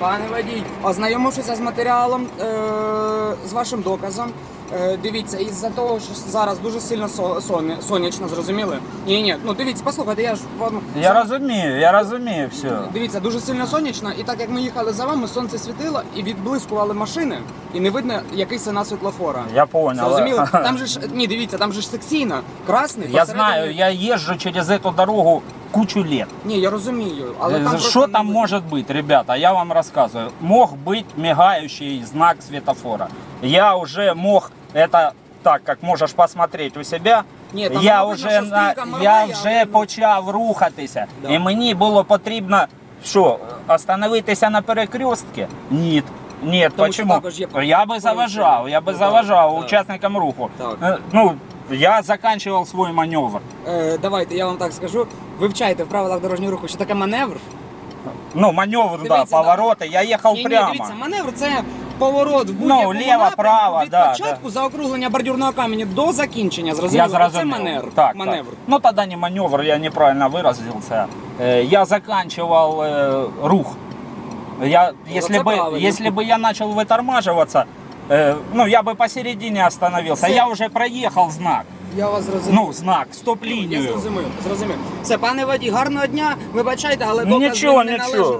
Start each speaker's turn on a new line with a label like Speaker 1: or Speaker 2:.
Speaker 1: Пане водій, ознайомившися з матеріалом, е, з вашим доказом. Е, дивіться, із-за того, що зараз дуже сильно со- соня- сонячно, зрозуміли? Ні, ні, ну дивіться, послухайте, я ж вам
Speaker 2: Я розумію, я розумію все.
Speaker 1: Дивіться, дуже сильно сонячно, і так як ми їхали за вами, сонце світило і відблискували машини, і не видно, який сигнал світлофора.
Speaker 2: Я понял.
Speaker 1: Зрозуміло? Там же ж ні, дивіться, там же ж секційно, красний.
Speaker 2: Я
Speaker 1: посередині-
Speaker 2: знаю, я езжу через эту дорогу кучу лет.
Speaker 1: Ні, я розумію, але там
Speaker 2: Э,
Speaker 1: просто
Speaker 2: Что
Speaker 1: не
Speaker 2: там
Speaker 1: видно.
Speaker 2: может быть, ребята? Я вам рассказываю. Мог быть мигающий знак светофора. Я уже мог это так, как можешь посмотреть у себя.
Speaker 1: Ні, там
Speaker 2: я
Speaker 1: не видно,
Speaker 2: вже
Speaker 1: що
Speaker 2: на
Speaker 1: стрілка
Speaker 2: я
Speaker 1: моргає,
Speaker 2: вже
Speaker 1: але, ну,
Speaker 2: почав рухатися.
Speaker 1: Да.
Speaker 2: І мені було потрібно що, остановитися на перекрестці? Ні. Ні,
Speaker 1: Тому що
Speaker 2: почему?
Speaker 1: також є
Speaker 2: Я би заважав, я би
Speaker 1: Ну,
Speaker 2: заважав
Speaker 1: так, так.
Speaker 2: учасникам руху.
Speaker 1: Так.
Speaker 2: Е, Ну, я заканчивал свой маневр.
Speaker 1: Е, давайте, я вам так скажу. Вивчайте в правилах дорожнього руху, що таке маневр.
Speaker 2: Ну, маневр, да,
Speaker 1: Дивіться, да.
Speaker 2: повороти. Я їхав
Speaker 1: Ні,
Speaker 2: прямо.
Speaker 1: ні, дивіться, маневр це поворот в будь-якому
Speaker 2: ліво,
Speaker 1: напрямку
Speaker 2: право,
Speaker 1: від
Speaker 2: да,
Speaker 1: початку заокруглення бордюрного каменя до закінчення. Зрозуміло?
Speaker 2: Я
Speaker 1: Оце
Speaker 2: зрозумів.
Speaker 1: маневр.
Speaker 2: Так,
Speaker 1: маневр.
Speaker 2: Так. Ну тогда не маневр, я неправильно выразился. Э, Я заканчивал э, рух. Я, если,
Speaker 1: это
Speaker 2: бы,
Speaker 1: правильно.
Speaker 2: если бы я начал вытормаживаться, э, ну я бы посередине остановился.
Speaker 1: Все.
Speaker 2: Я уже проїхав знак.
Speaker 1: Я вас зрозумів.
Speaker 2: Ну, знак, стоп-лінію.
Speaker 1: зрозумів, зрозумів. Все, пане водій, гарного дня. Вибачайте, але доказ
Speaker 2: Нічого,
Speaker 1: не
Speaker 2: нічого.
Speaker 1: належить